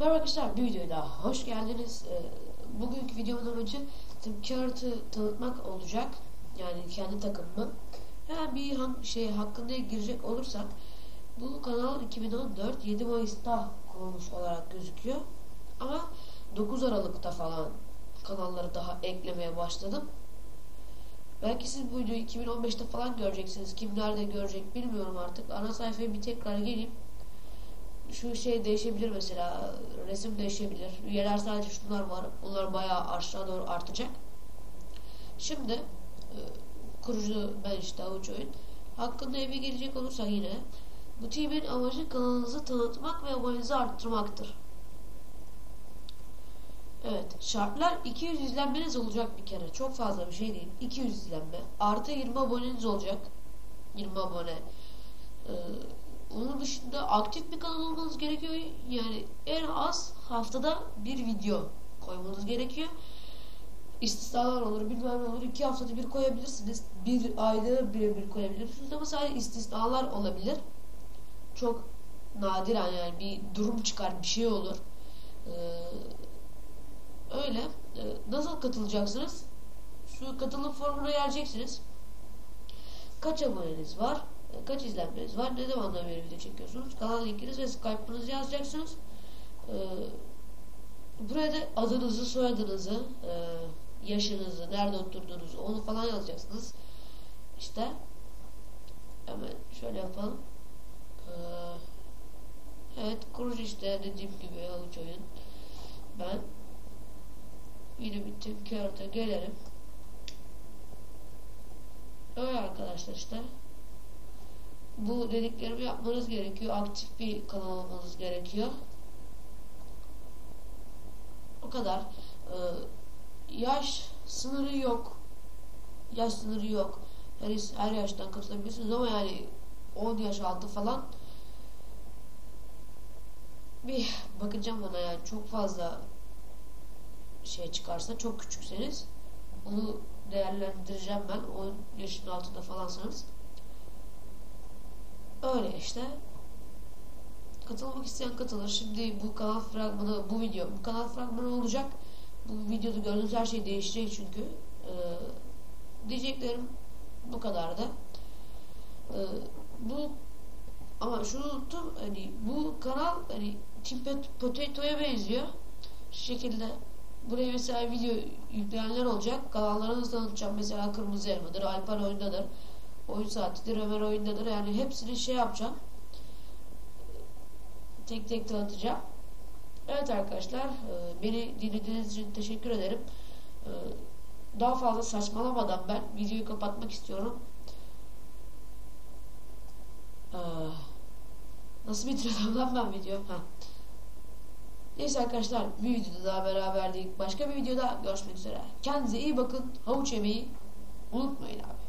Merhaba arkadaşlar bir videoya daha hoş geldiniz. Ee, bugünkü videomun amacı Tim Carrot'ı tanıtmak olacak. Yani kendi takımımı. Hemen bir şey hakkında girecek olursak bu kanal 2014 7 Mayıs'ta kurulmuş olarak gözüküyor. Ama 9 Aralık'ta falan kanalları daha eklemeye başladım. Belki siz bu videoyu 2015'te falan göreceksiniz. Kim nerede görecek bilmiyorum artık. Ana sayfaya bir tekrar geleyim şu şey değişebilir mesela resim değişebilir. Üyeler sadece şunlar var. Bunlar bayağı aşağı doğru artacak. Şimdi e, kurucu ben işte avuç oyun. Hakkında eve gelecek olursa yine bu team'in amacı kanalınızı tanıtmak ve abonenizi arttırmaktır. Evet şartlar 200 izlenmeniz olacak bir kere. Çok fazla bir şey değil. 200 izlenme. Artı 20 aboneniz olacak. 20 abone. Ee, onun dışında aktif bir kanal olmanız gerekiyor. Yani en az haftada bir video koymanız gerekiyor. İstisnalar olur, bilmem ne olur. iki haftada bir koyabilirsiniz. Bir ayda bir bir koyabilirsiniz ama sadece istisnalar olabilir. Çok nadir yani bir durum çıkar, bir şey olur. Ee, öyle. Ee, nasıl katılacaksınız? Şu katılım formuna geleceksiniz. Kaç aboneniz var? Kaç izlenmeniz var, ne zamandan beri video çekiyorsunuz, kanal linkiniz ve Skype'ınızı yazacaksınız. Ee, buraya da adınızı, soyadınızı, e, yaşınızı, nerede oturduğunuzu onu falan yazacaksınız. İşte hemen şöyle yapalım. Ee, evet kurucu işte dediğim gibi avuç oyun. Ben yine bittim kağıta gelelim. Öyle arkadaşlar işte bu dediklerimi yapmanız gerekiyor. Aktif bir kanal olmanız gerekiyor. O kadar. Ee, yaş sınırı yok. Yaş sınırı yok. Her, her yaştan katılabilirsiniz ama yani 10 yaş altı falan bir bakacağım ona yani çok fazla şey çıkarsa çok küçükseniz onu değerlendireceğim ben 10 yaşın altında falansanız Öyle işte. Katılmak isteyen katılır. Şimdi bu kanal fragmanı, bu video, bu kanal fragmanı olacak. Bu videoda gördüğünüz her şey değişecek çünkü. Ee, diyeceklerim bu kadardı. Ee, bu ama şunu unuttum hani bu kanal hani Team Potato'ya benziyor. Şu şekilde buraya mesela video yükleyenler olacak. Kanallarınızı tanıtacağım. Mesela Kırmızı Elmadır, Alper Oyundadır oyun saatidir, Ömer oyundadır. Yani hepsini şey yapacağım. Tek tek tanıtacağım. Evet arkadaşlar, e, beni dinlediğiniz için teşekkür ederim. E, daha fazla saçmalamadan ben videoyu kapatmak istiyorum. E, nasıl bitirdim lan ben video? Ha. Neyse arkadaşlar bir videoda daha beraberdik. Başka bir videoda görüşmek üzere. Kendinize iyi bakın. Havuç yemeyi unutmayın abi.